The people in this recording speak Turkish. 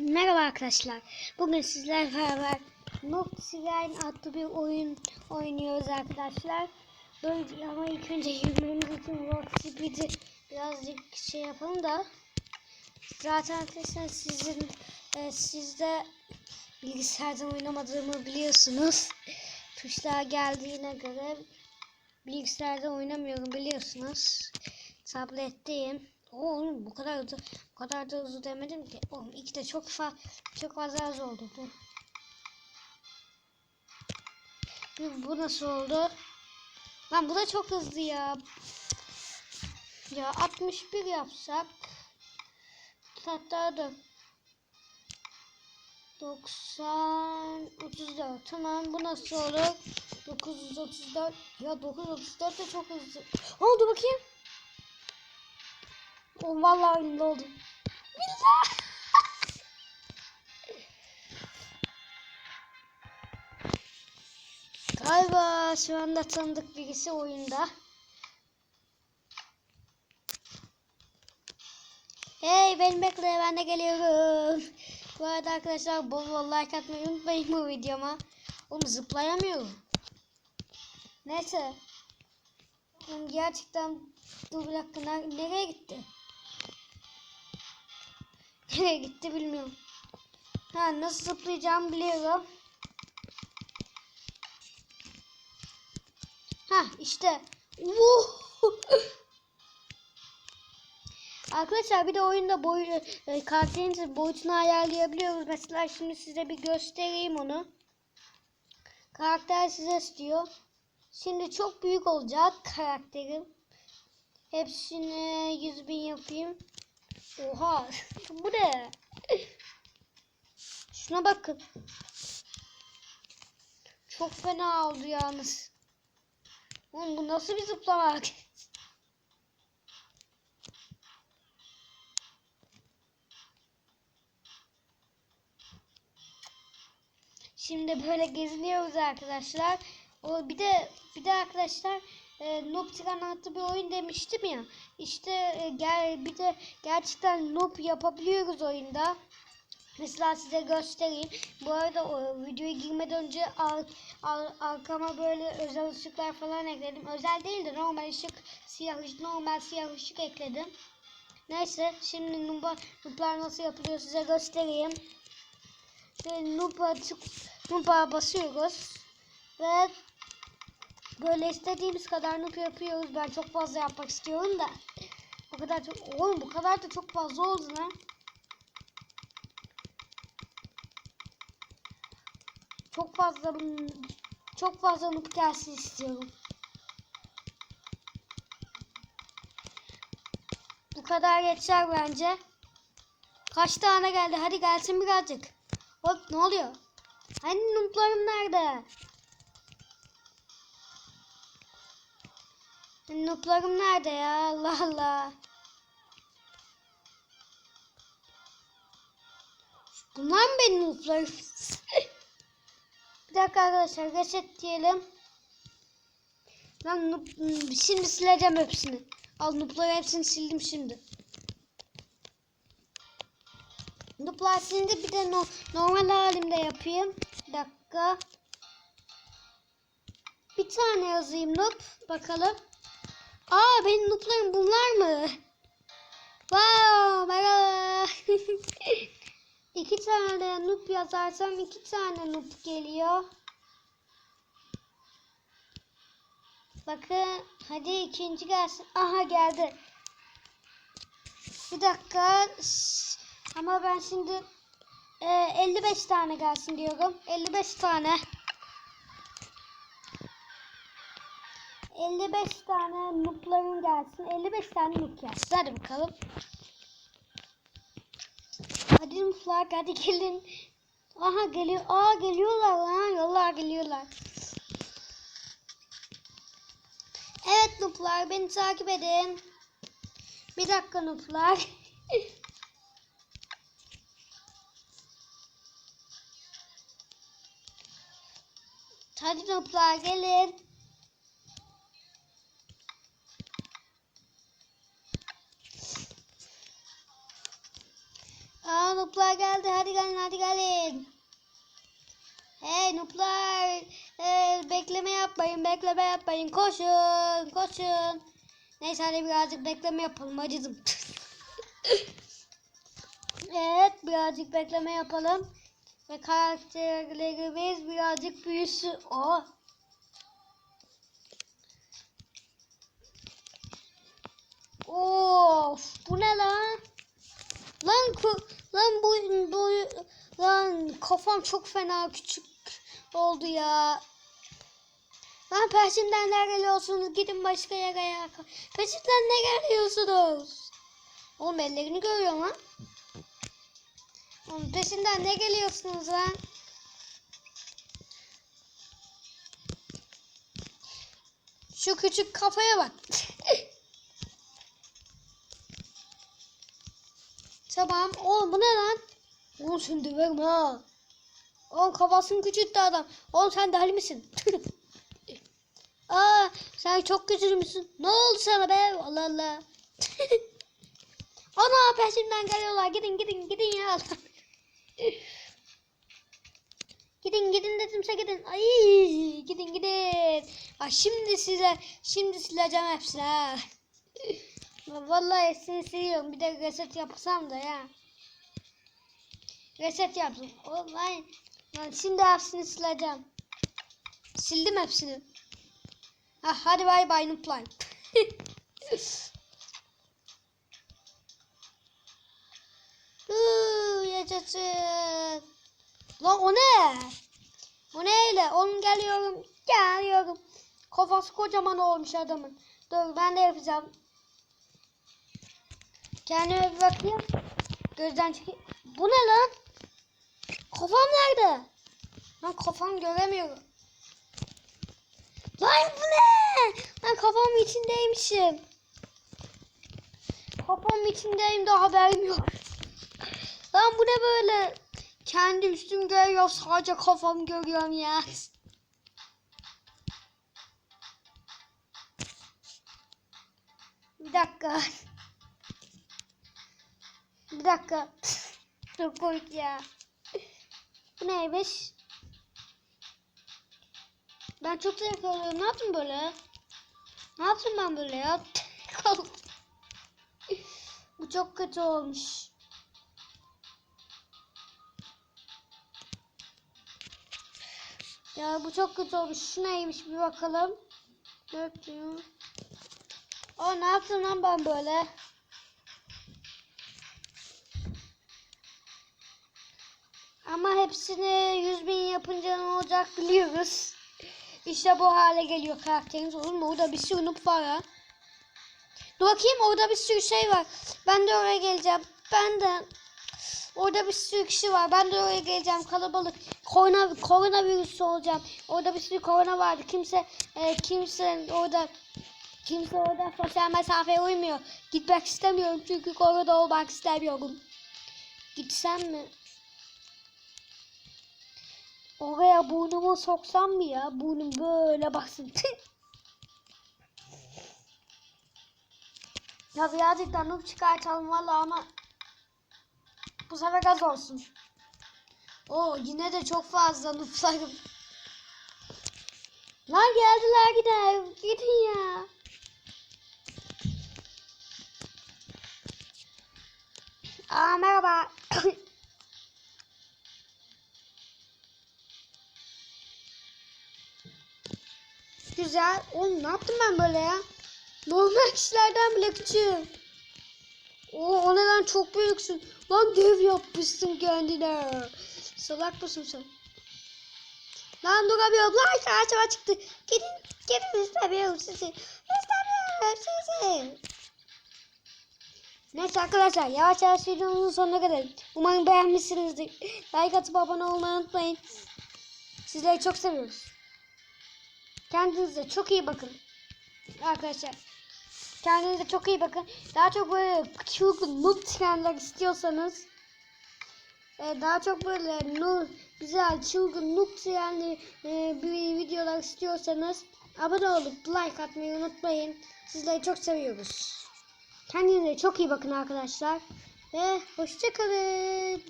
Merhaba arkadaşlar. Bugün sizlerle beraber Siren adlı bir oyun oynuyoruz arkadaşlar. Böyle ama ilk önce yürümemiz için World Speed'i birazcık şey yapalım da zaten arkadaşlar sizin e, sizde bilgisayardan oynamadığımı biliyorsunuz. Tuşlar geldiğine göre bilgisayarda oynamıyorum biliyorsunuz. Tabletteyim. Oğlum bu kadar hızlı, bu kadar da hızlı demedim ki. Oğlum iki de çok fa çok fazla az oldu. Bu, bu nasıl oldu? Lan bu da çok hızlı ya. Ya 61 yapsak. Hatta da 90 34 tamam bu nasıl olur 934 ya 934 de çok hızlı oldu bakayım o vallahi ünlü oldum. Billah. Galiba şu anda tanıdık birisi oyunda. Hey beni bekle ben de geliyorum. Bu arada arkadaşlar bol bol like atmayı unutmayın bu videoma. Oğlum zıplayamıyorum. Neyse. Oğlum gerçekten dur bir dakika ner- nereye gitti? Nereye gitti bilmiyorum. Ha nasıl zıplayacağımı biliyorum. Ha işte. Arkadaşlar bir de oyunda boy e, karakterin boyutunu ayarlayabiliyoruz. Mesela şimdi size bir göstereyim onu. Karakter size istiyor. Şimdi çok büyük olacak karakterim. Hepsini 100 bin yapayım. Oha bu ne? Şuna bakın. Çok fena oldu yalnız. Oğlum bu nasıl bir zıplamak? Şimdi böyle geziniyoruz arkadaşlar. O bir de bir de arkadaşlar e, Noob Tiran adlı bir oyun demiştim ya. İşte e, gel bir de gerçekten noob yapabiliyoruz oyunda. Mesela size göstereyim. Bu arada o videoya girmeden önce ar, ar, arkama böyle özel ışıklar falan ekledim. Özel değil de normal ışık, siyah ışık, normal siyah ışık ekledim. Neyse şimdi noob, nooblar nasıl yapılıyor size göstereyim. Ve tık, noob'a basıyoruz. Ve böyle istediğimiz kadar noob yapıyoruz. Ben çok fazla yapmak istiyorum da. Bu kadar çok, oğlum bu kadar da çok fazla oldu lan. Çok fazla çok fazla noob gelsin istiyorum. Bu kadar yeter bence. Kaç tane geldi? Hadi gelsin birazcık. Hop ne oluyor? Hani nooblarım nerede? Nooblarım nerede ya? Allah Allah. Bunlar mı benim nooblarım? Bir dakika arkadaşlar reset diyelim. Ben noob, şimdi sileceğim hepsini. Al noobları hepsini sildim şimdi. Nooblar silindi bir de no, normal halimde yapayım. Bir dakika. Bir tane yazayım noob. Bakalım. Aa benim nooblarım bunlar mı? Wow merhaba. İki tane noob yazarsam iki tane noob geliyor. Bakın hadi ikinci gelsin. Aha geldi. Bir dakika. Ama ben şimdi e, 55 tane gelsin diyorum. 55 tane. 55 tane noobların gelsin. 55 tane noob gelsin. Hadi bakalım. Hadi nooblar hadi gelin. Aha geliyor. Aa geliyorlar lan. Yollar geliyorlar. Evet nooblar beni takip edin. Bir dakika nooblar. Hadi nooblar gelin. Aa nooblar geldi. hadi gelin. Hey nuplar. Ee, bekleme yapmayın bekleme yapmayın. Koşun koşun. Neyse hadi birazcık bekleme yapalım acıdım. evet birazcık bekleme yapalım. Ve karakterlerimiz birazcık büyüsün. Oh. Of bu ne lan? Lan ku- lan bu, bu lan kafam çok fena küçük oldu ya. Lan peşimden ne geliyorsunuz? Gidin başka yere ya. Peşimden ne geliyorsunuz? Oğlum ellerini görüyorum lan. Oğlum peşimden ne geliyorsunuz lan? Şu küçük kafaya bak. Tamam. Oğlum bu ne lan? Oğlum sen döverim ha. Oğlum kafasını küçülttü adam. Oğlum sen deli misin? Aa sen çok müsün? Ne oldu sana be? Allah Allah. Ana peşimden geliyorlar. Gidin gidin gidin ya. gidin gidin dedimse gidin. Ay gidin gidin. Ha, şimdi size şimdi sileceğim hepsini. Vallahi hepsini siliyorum. Bir de reset yapsam da ya. Reset yaptım. Lan. Lan şimdi hepsini sileceğim. Sildim hepsini. Ha, hadi bay bay Nuplan. Yaşasın. Lan o ne? O neyle? Oğlum geliyorum. Geliyorum. Kafası kocaman olmuş adamın. Dur ben de yapacağım. Kendime bir bakayım. Gözden çekeyim. Bu ne lan? Kafam nerede? Lan kafam göremiyorum. Lan bu ne? Lan kafamın içindeymişim. Kafamın içindeyim de haberim yok. Lan bu ne böyle? Kendi üstüm görüyor sadece kafam görüyorum ya. Bir dakika. Bir dakika. Çok komik ya. Bu neymiş? Ben çok zevk alıyorum. Ne yaptım böyle? Ne yaptım ben böyle ya? Bu çok kötü olmuş. Ya bu çok kötü olmuş. Şu neymiş bir bakalım. Dört diyor. Aa ne yaptım lan ben böyle? Ama hepsini 100 bin yapınca ne olacak biliyoruz. İşte bu hale geliyor karakteriniz. Olur mu? Orada bir sürü noob var ha. Dur bakayım orada bir sürü şey var. Ben de oraya geleceğim. Ben de Orada bir sürü kişi var. Ben de oraya geleceğim. Kalabalık. Korona, koronavirüsü olacağım. Orada bir sürü korona vardı. Kimse e, kimse orada kimse orada sosyal mesafeye uymuyor. Gitmek istemiyorum çünkü korona olmak istemiyorum. Gitsem mi? Oraya burnumu soksam mı ya? Burnum böyle baksın. ya birazcık da noob çıkartalım valla ama bu sefer gaz olsun. Oo yine de çok fazla nooblarım. Lan geldiler yine. Gidin ya. Aa merhaba. Güzel. Oğlum ne yaptım ben böyle ya? Normal kişilerden bile küçüğüm. Oo, o ne lan çok büyüksün. Lan dev yapmışsın kendine. Salak mısın sen? Lan duramıyorum. Lan karşıma çıktı. Gidin, gidin istemiyorum sizi. İstemiyorum sizi. Neyse arkadaşlar yavaş yavaş videomuzun sonuna kadar. Umarım beğenmişsinizdir. Like atıp abone olmayı unutmayın. Sizleri çok seviyoruz. Kendinize çok iyi bakın. Arkadaşlar. Kendinize çok iyi bakın. Daha çok böyle çılgın noob trendler istiyorsanız e, daha çok böyle noob, güzel çılgın noob trendli e, bir videolar istiyorsanız abone olup like atmayı unutmayın. Sizleri çok seviyoruz. Kendinize çok iyi bakın arkadaşlar. Ve hoşçakalın.